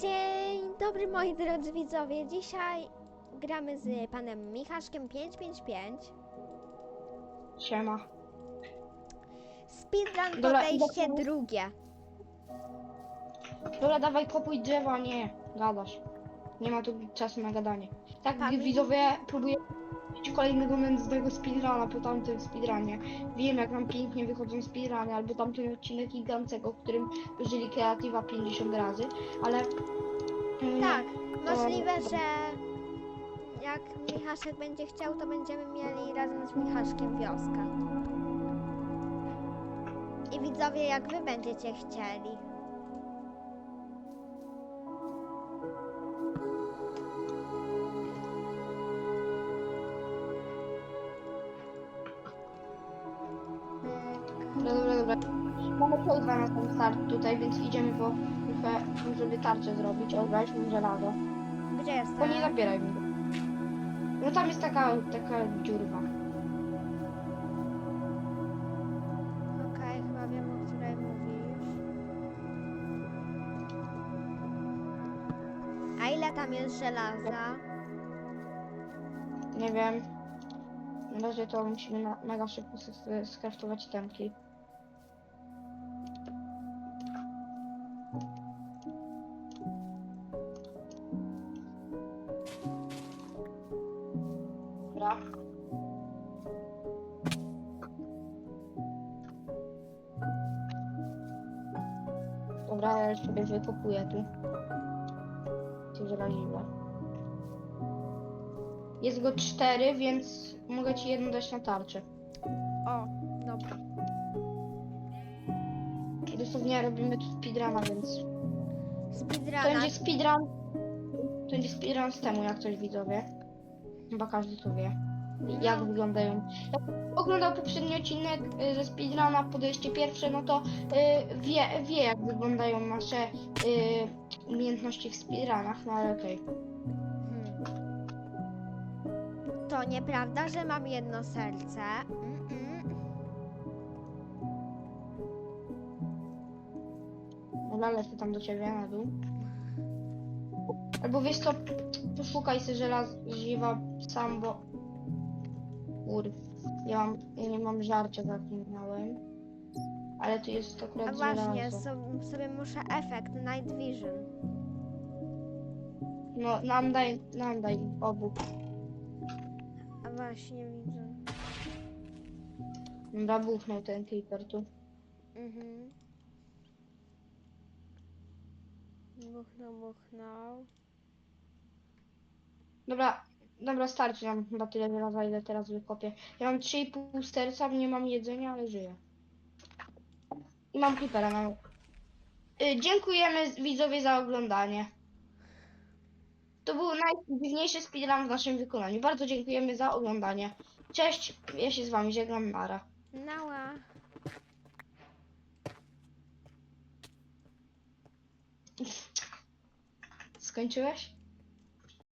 Dzień dobry moi drodzy widzowie. Dzisiaj gramy z panem Michaszkiem 555. Siema. Speedrun Dobra, podejście idę- drugie. Dobra, dawaj kopuj drzewo, a nie gadasz. Nie ma tu czasu na gadanie. Tak, Pan- widzowie, próbuję robić kolejnego nędznego speedruna po tamtym speedrunie. Wiem, jak nam pięknie wychodzą speedruny, albo tamten odcinek Gigancego, w którym użyli kreatywa 50 razy, ale... mm, Tak, możliwe, że jak Michaszek będzie chciał, to będziemy mieli razem z Michaszkiem wioskę. I widzowie, jak wy będziecie chcieli. Dobra, dobra, dobra. Mamy kołdwa na ten start tutaj, więc idziemy po trochę, żeby tarczę zrobić. O, weź mi żelazo. Gdzie jest Tylko nie zabieraj mi go. No tam jest taka, taka dziurwa. Okej, chyba wiem, o której mówisz. A ile tam jest żelaza? Nie wiem. Na razie to musimy na, mega szybko sk- skraftować temki. Dobra. Dobra, ja już sobie wykopuję tu. Cię żelaziwe. Jest go cztery, więc mogę ci jedno dać na tarczę. O, dobra. Dosłownie robimy tu speedruna, więc... To będzie speedrun... To będzie speedrun z temu, jak coś widzowie. Chyba każdy to wie. Jak No. wyglądają. Jak oglądał poprzedni odcinek y, ze speedruna, podejście pierwsze, no to y, wie, wie jak wyglądają nasze y, umiejętności w speedrunach, no ale okej. Hmm. To nieprawda, że mam jedno serce. Mm-mm. Lecę tam do ciebie na dół. Albo wiesz co, poszukaj sobie żelaziwa sam, bo... Kur... Ja, mam, ja nie mam żarcia, zapomniałem. Ale tu jest akurat A właśnie, żelazo. so, sobie muszę efekt Night Vision. No, nam daj, nam daj obu. A właśnie widzę. Dobra, buchnął ten creeper tu. Mhm. Buchnął, buchnął. Dobra, dobra, starczy nam chyba tyle żelaza, ile teraz wykopię. Ja mam 3,5 serca, nie mam jedzenia, ale żyję. I mam creepera na... Y, dziękujemy widzowie za oglądanie. To był najdziwniejszy speedrun w naszym wykonaniu. Bardzo dziękujemy za oglądanie. Cześć, ja się z wami żegnam, Mara. Nała. Skończyłeś?